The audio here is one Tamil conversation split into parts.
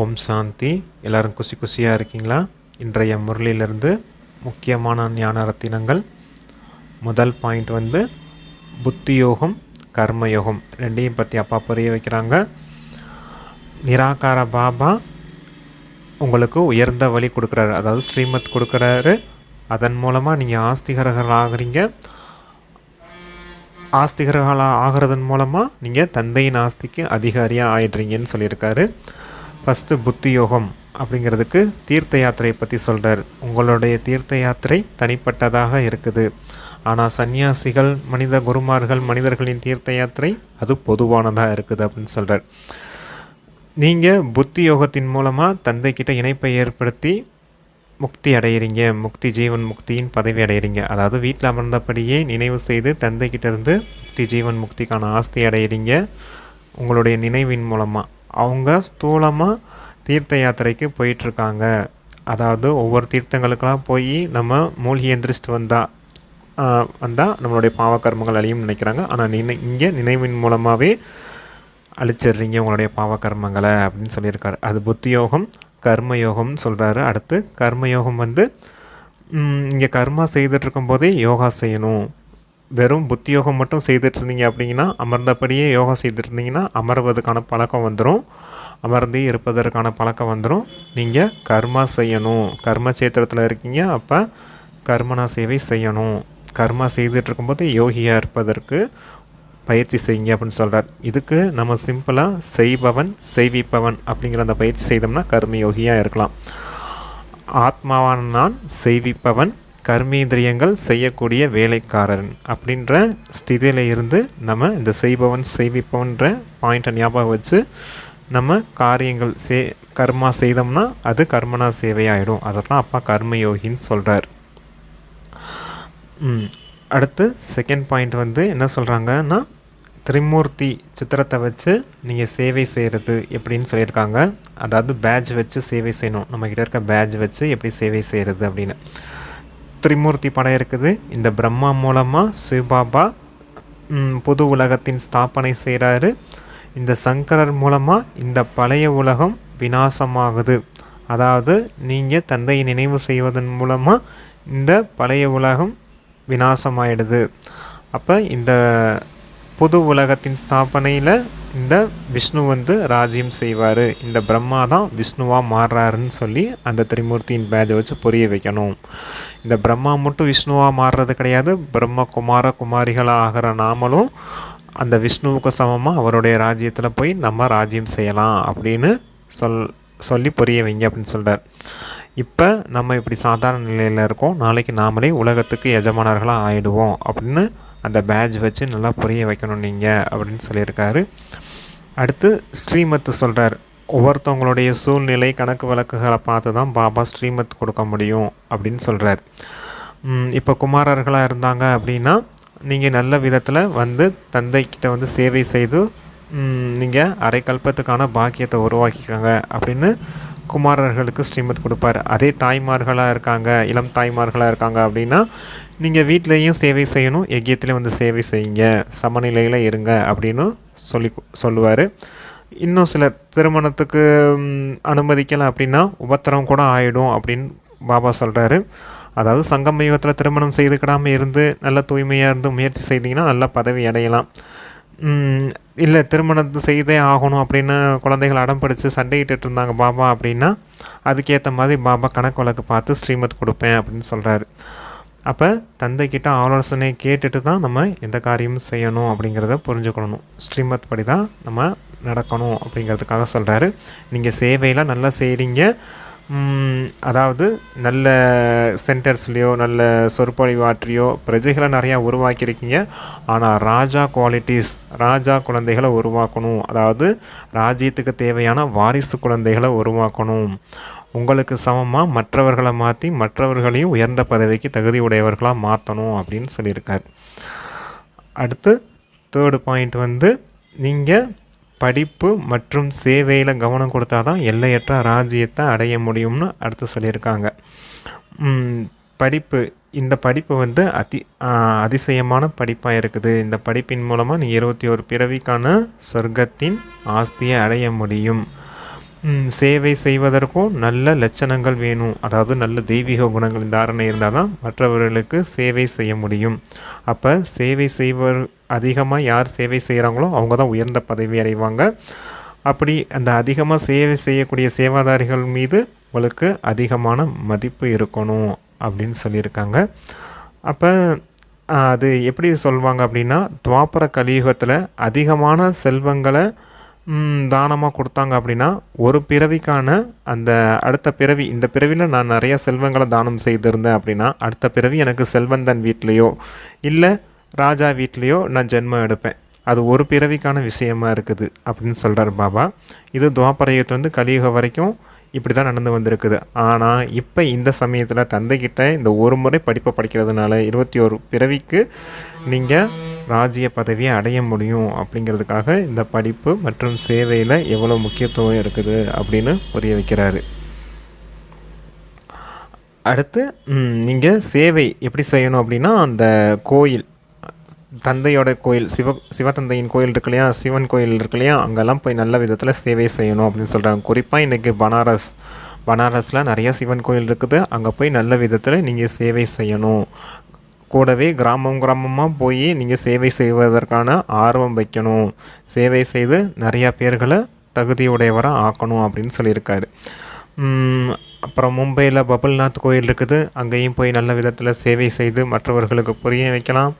ஓம் சாந்தி. எல்லாரும் குசி குசியாக இருக்கீங்களா? இன்றைய முரளியிலிருந்து முக்கியமான ஞான ரத்தினங்கள். முதல் பாயிண்ட் வந்து புத்தி யோகம் கர்மயோகம் ரெண்டையும் பற்றி அப்பா புரிய வைக்கிறாங்க. நிராகார பாபா உங்களுக்கு உயர்ந்த வழி கொடுக்குறாரு. அதாவது ஸ்ரீமத் கொடுக்குறாரு. அதன் மூலமாக நீங்கள் ஆஸ்திகர்கள் ஆகுறீங்க ஆஸ்திகர்களாக ஆகிறதன் மூலமாக நீங்கள் தந்தையின் ஆஸ்திக்கு அதிகாரியாக ஆயிடுறீங்கன்னு சொல்லியிருக்காரு. ஃபஸ்ட்டு புத்தி யோகம் அப்படிங்கிறதுக்கு தீர்த்த யாத்திரையை பற்றி சொல்கிறார் உங்களுடைய தீர்த்த யாத்திரை தனிப்பட்டதாக இருக்குது. ஆனால் சந்நியாசிகள் மனித குருமார்கள் மனிதர்களின் தீர்த்த யாத்திரை அது பொதுவானதாக இருக்குது அப்படின்னு சொல்கிறார் நீங்கள் புத்தி யோகத்தின் மூலமாக தந்தைக்கிட்ட இணைப்பை ஏற்படுத்தி முக்தி அடையிறீங்க. முக்தி ஜீவன் முக்தியின் பதவி அடையிறீங்க. அதாவது வீட்டில் அமர்ந்தபடியே நினைவு செய்து தந்தைக்கிட்ட இருந்து முக்தி ஜீவன் முக்திக்கான ஆஸ்தி அடையிறீங்க. உங்களுடைய நினைவின் மூலமாக அவங்க ஸ்தூலமாக தீர்த்த யாத்திரைக்கு போயிட்டுருக்காங்க. அதாவது ஒவ்வொரு தீர்த்தங்களுக்கெல்லாம் போய் நம்ம மூழ்கி எந்திரிச்சிட்டு வந்தால் வந்தால் நம்மளுடைய பாவக்கர்மங்கள் அழியும் நினைக்கிறாங்க. ஆனால் நினை இங்கே நினைவின் மூலமாகவே அழிச்சிடுறீங்க உங்களுடைய பாவக்கர்மங்களை அப்படின்னு சொல்லியிருக்காரு. அது புத்தி யோகம் கர்மயோகம்னு சொல்கிறாரு அடுத்து கர்மயோகம் வந்து இங்கே கர்மா செய்துட்டு இருக்கும்போதே யோகா செய்யணும். வெறும் புத்தி யோகம் மட்டும் செய்துட்டு இருந்தீங்க அப்படிங்கன்னா அமர்ந்தபடியே யோகா செய்துட்டு இருந்தீங்கன்னா அமர்வதற்கான பழக்கம் வந்துடும் அமர்ந்தே இருப்பதற்கான பழக்கம் வந்துடும் நீங்கள் கர்மா செய்யணும். கர்ம சேத்திரத்தில் இருக்கீங்க அப்போ கர்மனா சேவை செய்யணும். கர்மா செய்துட்டு இருக்கும்போது யோகியாக இருப்பதற்கு பயிற்சி செய்யுங்க அப்படின்னு சொல்கிறார் இதுக்கு நம்ம சிம்பிளாக செய்பவன் செய்விப்பவன் அப்படிங்கிற அந்த பயிற்சி செய்தோம்னா கர்ம யோகியாக இருக்கலாம். ஆத்மாவான நான் செய்விப்பவன் கர்மேந்திரியங்கள் செய்யக்கூடிய வேலைக்காரன் அப்படின்ற ஸ்திதியில் இருந்து நம்ம இந்த செய்பவன் செய்விப்பவன்ற பாயிண்ட்டை ஞாபகம் வச்சு நம்ம காரியங்கள் சே கர்மா செய்தோம்னா அது கர்மனா சேவையாயிடும். அதை தான் அப்பா கர்மயோகின்னு சொல்கிறார் அடுத்து செகண்ட் பாயிண்ட் வந்து என்ன சொல்கிறாங்கன்னா திரிமூர்த்தி சித்திரத்தை வச்சு நீங்கள் சேவை செய்கிறது எப்படின்னு சொல்லியிருக்காங்க. அதாவது பேட்ச் வச்சு சேவை செய்யணும். நம்மக்கிட்ட இருக்க பேட்ச் வச்சு எப்படி சேவை செய்கிறது அப்படின்னு. திரிமூர்த்தி படம் இருக்குது. இந்த பிரம்மா மூலமாக சிவபாபா புது உலகத்தின் ஸ்தாபனை செய்கிறாரு இந்த சங்கரர் மூலமாக இந்த பழைய உலகம் வினாசமாகுது அதாவது நீங்கள் தந்தையை நினைவு செய்வதன் மூலமாக இந்த பழைய உலகம் வினாசமாயிடுது அப்போ இந்த புது உலகத்தின் ஸ்தாபனையில் இந்த விஷ்ணு வந்து ராஜ்யம் செய்வார். இந்த பிரம்மா தான் விஷ்ணுவாக மாறுறாருன்னு சொல்லி அந்த திரிமூர்த்தியின் பேஜை வச்சு புரிய வைக்கணும். இந்த பிரம்மா மட்டும் விஷ்ணுவாக மாறுறது கிடையாது. பிரம்ம குமார குமாரிகளாக ஆகிற நாமளும் அந்த விஷ்ணுவுக்கு சமமாக அவருடைய ராஜ்யத்தில் போய் நம்ம ராஜ்யம் செய்யலாம் அப்படின்னு சொல் சொல்லி புரிய வைங்க அப்படின்னு சொல்கிறார் இப்போ நம்ம இப்படி சாதாரண நிலையில் இருக்கோம். நாளைக்கு நாமளே உலகத்துக்கு எஜமானர்களாக ஆயிடுவோம் அப்படின்னு அந்த பேட்ச் வச்சு நல்லா புரிய வைக்கணும் நீங்கள் அப்படின்னு சொல்லியிருக்காரு. அடுத்து ஸ்ரீமத் சொல்கிறார் ஒவ்வொருத்தவங்களுடைய சூழ்நிலை கணக்கு வழக்குகளை பார்த்து தான் பாபா ஸ்ரீமத் கொடுக்க முடியும் அப்படின்னு சொல்கிறார் இப்போ குமாரர்களாக இருந்தாங்க அப்படின்னா நீங்கள் நல்ல விதத்தில் வந்து தந்தைக்கிட்ட வந்து சேவை செய்து நீங்கள் அரை கல்பத்துக்கான பாக்கியத்தை உருவாக்கிக்கோங்க அப்படின்னு குமாரர்களுக்கு ஸ்ரீமத் கொடுப்பார். அதே தாய்மார்களாக இருக்காங்க இளம் தாய்மார்களாக இருக்காங்க அப்படின்னா நீங்கள் வீட்லேயும் சேவை செய்யணும் எக்கியத்துலேயும் வந்து சேவை செய்யுங்க சமநிலையில் இருங்க அப்படின்னு சொல்லி சொல்லுவார். இன்னும் சில திருமணத்துக்கு அனுமதிக்கலை அப்படின்னா உபத்திரம் கூட ஆகிடும் அப்படின்னு பாபா சொல்கிறாரு அதாவது சங்கம் யுகத்தில் திருமணம் செய்துக்கிடாமல் இருந்து நல்ல தூய்மையாக இருந்து முயற்சி செய்தீங்கன்னா நல்ல பதவி அடையலாம். இல்லை திருமணத்தை செய்தே ஆகணும் அப்படின்னு குழந்தைகள் அடம் பிடிச்சி சண்டையிட்டு இருந்தாங்க பாபா அப்படின்னா அதுக்கேற்ற மாதிரி பாபா கணக்கு வழக்கு பார்த்து ஸ்ரீமத் கொடுப்பேன் அப்படின்னு சொல்கிறாரு அப்போ தந்தைக்கிட்ட ஆலோசனை கேட்டுட்டு தான் நம்ம எந்த காரியமும் செய்யணும் அப்படிங்கிறத புரிஞ்சுக்கணும். ஸ்ரீமத் படி தான் நம்ம நடக்கணும் அப்படிங்கிறதுக்காக சொல்கிறாரு நீங்கள் சேவையில் நல்லா செய்கிறீங்க அதாவது நல்ல சென்டர்ஸ்லேயோ நல்ல சொற்பொழிவாற்றியோ பிரஜைகளை நிறையா உருவாக்கியிருக்கீங்க. ஆனால் ராஜா குவாலிட்டிஸ் ராஜா குழந்தைகளை உருவாக்கணும். அதாவது ராஜ்யத்துக்கு தேவையான வாரிசு குழந்தைகளை உருவாக்கணும். உங்களுக்கு சமமாக மற்றவர்களை மாற்றி மற்றவர்களையும் உயர்ந்த பதவிக்கு தகுதி உடையவர்களாக மாற்றணும் அப்படின்னு சொல்லியிருக்கார். அடுத்து தேர்டு பாயிண்ட் வந்து நீங்கள் படிப்பு மற்றும் சேவையில் கவனம் கொடுத்தா தான் எல்லையற்ற ராஜ்யத்தை அடைய முடியும்னு அடுத்து சொல்லியிருக்காங்க. படிப்பு இந்த படிப்பு வந்து அதி அதிசயமான படிப்பாக இருக்குது. இந்த படிப்பின் மூலமாக நீ இருபத்தி ஒரு பிறவிக்கான சொர்க்கத்தின் ஆஸ்தியை அடைய முடியும். சேவை செய்வதற்கும் நல்ல லட்சணங்கள் வேணும். அதாவது நல்ல தெய்வீக குணங்கள் தாரணை இருந்தால் தான் மற்றவர்களுக்கு சேவை செய்ய முடியும். அப்போ சேவை செய்வர் அதிகமாக யார் சேவை செய்கிறாங்களோ அவங்க தான் உயர்ந்த பதவி அடைவாங்க. அப்படி அந்த அதிகமாக சேவை செய்யக்கூடிய சேவாதாரிகள் மீது உங்களுக்கு அதிகமான மதிப்பு இருக்கணும் அப்படின்னு சொல்லியிருக்காங்க. அப்போ அது எப்படி சொல்லுவாங்க அப்படின்னா துவாபர கலியுகத்தில் அதிகமான செல்வங்களை தானமாக கொடுத்தாங்க அப்படின்னா ஒரு பிறவிக்கான அந்த அடுத்த பிறவி இந்த பிறவியில் நான் நிறைய செல்வங்களை தானம் செய்திருந்தேன் அப்படின்னா அடுத்த பிறவி எனக்கு செல்வந்தன் வீட்லேயோ இல்லை ராஜா வீட்லேயோ நான் ஜென்மம் எடுப்பேன். அது ஒரு பிறவிக்கான விஷயமா இருக்குது அப்படின்னு சொல்கிறார் பாபா. இது துவாபரயுகத்துலேருந்து கலியுகம் வரைக்கும் இப்படி தான் நடந்து வந்திருக்குது. ஆனால் இப்போ இந்த சமயத்தில் தந்தைக்கிட்ட இந்த ஒரு முறை படிப்பை படிக்கிறதுனால இருபத்தி ஒரு பிறவிக்கு நீங்கள் ராஜ்ய பதவியை அடைய முடியும் அப்படிங்கிறதுக்காக இந்த படிப்பு மற்றும் சேவையில் எவ்வளோ முக்கியத்துவம் இருக்குது அப்படின்னு புரிய வைக்கிறாரு. அடுத்து நீங்கள் சேவை எப்படி செய்யணும் அப்படின்னா அந்த கோயில் தந்தையோட கோயில் சிவ சிவத்தந்தையின் கோயில் இருக்கு இல்லையா சிவன் கோயில் இருக்கு இல்லையா அங்கெல்லாம் போய் நல்ல விதத்தில் சேவை செய்யணும் அப்படின்னு சொல்கிறாங்க குறிப்பாக இன்றைக்கி பனாரஸ் பனாரஸில் நிறையா சிவன் கோயில் இருக்குது. அங்கே போய் நல்ல விதத்தில் நீங்கள் சேவை செய்யணும். கூடவே கிராமம் கிராமமாக போய் நீங்கள் சேவை செய்வதற்கான ஆர்வம் வைக்கணும். சேவை செய்து நிறையா பேர்களை தகுதியுடையவராக ஆக்கணும் அப்படின்னு சொல்லியிருக்காரு. அப்புறம் மும்பையில் பபுல்நாத் கோயில் இருக்குது. அங்கேயும் போய் நல்ல விதத்தில் சேவை செய்து மற்றவர்களுக்கு புரிய வைக்கலாம்.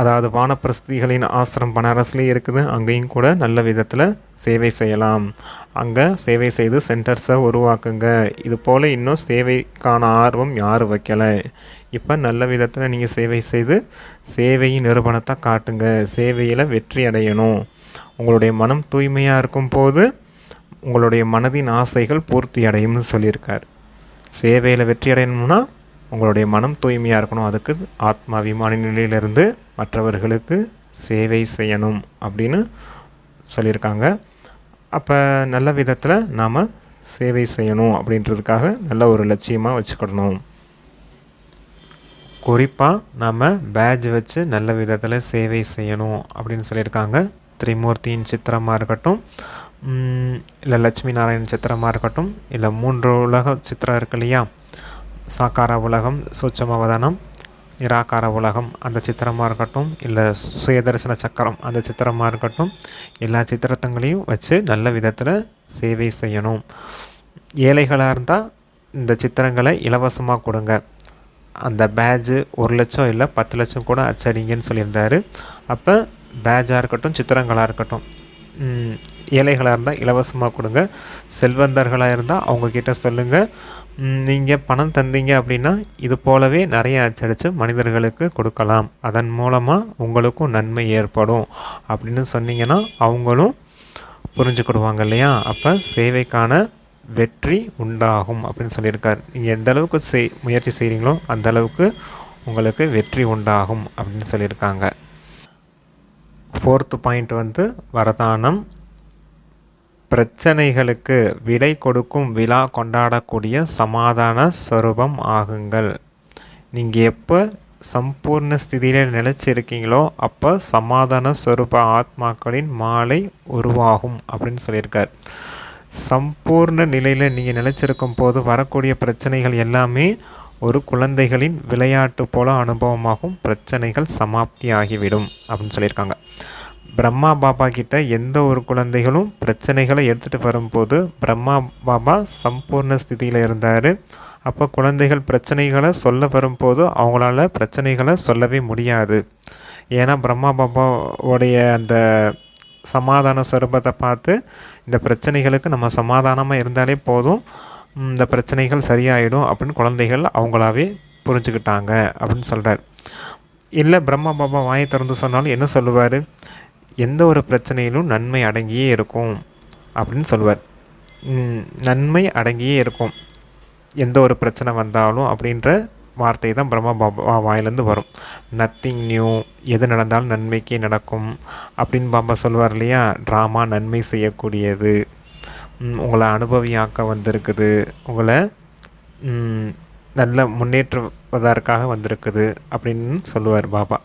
அதாவது வானப்பிரஸ்திகளின் ஆசிரம் பனாரஸ்லேயே இருக்குது. அங்கேயும் கூட நல்ல விதத்தில் சேவை செய்யலாம். அங்கே சேவை செய்து சென்டர்ஸை உருவாக்குங்க. இது போல் இன்னும் சேவைக்கான ஆர்வம் யாரும் வைக்கலை? இப்போ நல்ல விதத்தில் நீங்கள் சேவை செய்து சேவையின் நிறுவனத்தை காட்டுங்க. சேவையில் வெற்றி அடையணும். உங்களுடைய மனம் தூய்மையாக இருக்கும் போது உங்களுடைய மனதின் ஆசைகள் பூர்த்தி அடையும்னு சொல்லியிருக்கார். சேவையில் வெற்றி அடையணும்னா உங்களுடைய மனம் தூய்மையாக இருக்கணும். அதுக்கு ஆத்மாபிமான நிலையிலிருந்து மற்றவர்களுக்கு சேவை செய்யணும் அப்படின்னு சொல்லியிருக்காங்க. அப்போ நல்ல விதத்தில் நாம் சேவை செய்யணும் அப்படின்றதுக்காக நல்ல ஒரு லட்சியமாக வச்சுக்கிடணும் குறிப்பாக நம்ம பேட்ஜ் வச்சு நல்ல விதத்தில் சேவை செய்யணும் அப்படின்னு சொல்லியிருக்காங்க. திரிமூர்த்தியின் சித்திரமாக இருக்கட்டும் இல்லை லட்சுமி நாராயணன் சித்திரமாக இருக்கட்டும் இல்லை மூன்று உலக சித்திரம் இருக்கு இல்லையா? சாக்கார உலகம் சூட்சமவதனம் நிராகார உலகம் அந்த சித்திரமாக இருக்கட்டும் இல்லை சுயதரிசன சக்கரம் அந்த சித்திரமாக இருக்கட்டும் எல்லா சித்திரத்தங்களையும் வச்சு நல்ல விதத்தில் சேவை செய்யணும். ஏழைகளாக இருந்தால் இந்த சித்திரங்களை இலவசமாக கொடுங்க. அந்த பேட்ஜு ஒரு லட்சம் இல்லை பத்து லட்சம் கூட அச்சடிங்கன்னு சொல்லியிருந்தாரு. அப்போ பேட்சாக இருக்கட்டும் சித்திரங்களாக இருக்கட்டும் ஏழைகளாக இருந்தால் இலவசமாக கொடுங்க. செல்வந்தர்களாக இருந்தால் அவங்கக்கிட்ட சொல்லுங்கள் நீங்கள் பணம் தந்தீங்க அப்படின்னா இது போலவே நிறைய அச்சடித்து மனிதர்களுக்கு கொடுக்கலாம். அதன் மூலமாக உங்களுக்கும் நன்மை ஏற்படும் அப்படின்னு சொன்னீங்கன்னா அவங்களும் புரிஞ்சுக்கிடுவாங்க இல்லையா? அப்போ சேவைக்கான வெற்றி உண்டாகும் அப்படின்னு சொல்லியிருக்கார். நீங்கள் எந்த அளவுக்கு செய் முயற்சி செய்கிறீங்களோ அந்த அளவுக்கு உங்களுக்கு வெற்றி உண்டாகும் அப்படின்னு சொல்லியிருக்காங்க. ஃபோர்த்து பாயிண்ட் வந்து வரதானம். பிரச்சனைகளுக்கு விடை கொடுக்கும் விழா கொண்டாடக்கூடிய சமாதான ஸ்வரூபம் ஆகுங்கள். நீங்கள் எப்போ சம்பூர்ண ஸ்திதியில் நிலச்சிருக்கீங்களோ அப்போ சமாதான ஸ்வரூப ஆத்மாக்களின் மாலை உருவாகும் அப்படின்னு சொல்லியிருக்கார். சம்பூர்ண நிலையில் நீங்கள் நிலைச்சிருக்கும் போது வரக்கூடிய பிரச்சனைகள் எல்லாமே ஒரு குழந்தைகளின் விளையாட்டு போல அனுபவமாகும். பிரச்சனைகள் சமாப்தி ஆகிவிடும் அப்படின்னு சொல்லியிருக்காங்க. பிரம்மா பாபா கிட்ட எந்த ஒரு குழந்தைகளும் பிரச்சனைகளை எடுத்துகிட்டு வரும்போது பிரம்மா பாபா சம்பூர்ண ஸ்திதியில் இருந்தார். அப்போ குழந்தைகள் பிரச்சனைகளை சொல்ல வரும்போது அவங்களால பிரச்சனைகளை சொல்லவே முடியாது. ஏன்னா பிரம்மா பாபாவுடைய அந்த சமாதான ஸ்வரூபத்தை பார்த்து இந்த பிரச்சனைகளுக்கு நம்ம சமாதானமாக இருந்தாலே போதும் இந்த பிரச்சனைகள் சரியாயிடும் அப்படின்னு குழந்தைகள் அவங்களாவே புரிஞ்சுக்கிட்டாங்க அப்படின்னு சொல்கிறார் இல்லை பிரம்மா பாபா வாயை திறந்து சொன்னாலும் என்ன சொல்லுவார்? எந்த ஒரு பிரச்சனையிலும் நன்மை அடங்கியே இருக்கும் அப்படின்னு சொல்லுவார் நன்மை அடங்கியே இருக்கும். எந்த ஒரு பிரச்சனை வந்தாலும் அப்படின்ற வார்த்தை தான் பிரம்மா பாபா வாயிலேருந்து வரும். நத்திங் நியூ எது நடந்தாலும் நன்மைக்கே நடக்கும் அப்படின்னு பாபா சொல்லுவார் இல்லையா? ட்ராமா நன்மை செய்யக்கூடியது. உங்களை அனுபவியாக்க வந்திருக்குது. உங்களை நல்ல முன்னேற்றுவதற்காக வந்திருக்குது அப்படின்னு சொல்லுவார் பாபா.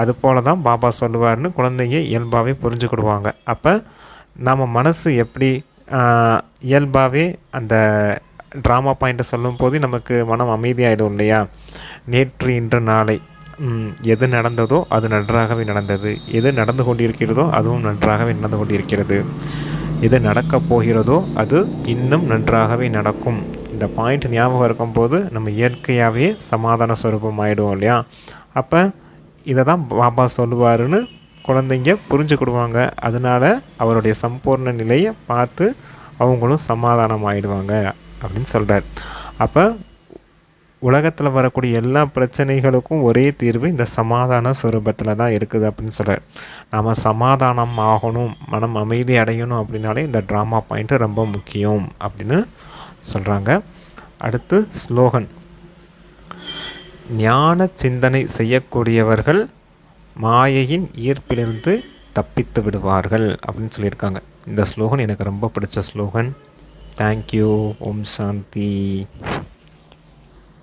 அது போல தான் பாபா சொல்லுவார்னு குழந்தைங்க இயல்பாகவே புரிஞ்சுக்கிடுவாங்க. அப்போ நம்ம மனசு எப்படி இயல்பாகவே அந்த ட்ராமா பாயிண்ட்டை சொல்லும்போது நமக்கு மனம் அமைதியாகிடும் இல்லையா? நேற்று இன்று நாளை. எது நடந்ததோ அது நன்றாகவே நடந்தது. எது நடந்து கொண்டிருக்கிறதோ அதுவும் நன்றாகவே நடந்து கொண்டிருக்கிறது. எது நடக்கப் போகிறதோ அது இன்னும் நன்றாகவே நடக்கும். இந்த பாயிண்ட் ஞாபகம் இருக்கும்போது நம்ம இயற்கையாகவே சமாதான ஸ்வரூபம் ஆகிடுவோம் இல்லையா? அப்போ இதை தான் பாபா சொல்லுவாருன்னு குழந்தைங்க புரிஞ்சுக்கிடுவாங்க. அதனால அவருடைய சம்பூர்ண நிலையை பார்த்து அவங்களும் சமாதானம் ஆயிடுவாங்க அப்படின்னு சொல்கிறார் அப்போ உலகத்தில் வரக்கூடிய எல்லா பிரச்சனைகளுக்கும் ஒரே தீர்வு இந்த சமாதான சுரூபத்தில் தான் இருக்குது அப்படின்னு சொல்கிறார் நாம் சமாதானம் ஆகணும் மனம் அமைதி அடையணும் அப்படின்னாலே இந்த ட்ராமா பாயிண்ட்டு ரொம்ப முக்கியம் அப்படின்னு சொல்கிறாங்க அடுத்து ஸ்லோகன். ஞான சிந்தனை செய்யக்கூடியவர்கள் மாயையின் ஈர்ப்பிலிருந்து தப்பித்து விடுவார்கள் அப்படின்னு சொல்லியிருக்காங்க. இந்த ஸ்லோகன் எனக்கு ரொம்ப பிடிச்ச ஸ்லோகன். தேங்க்யூ ஓம் சாந்தி.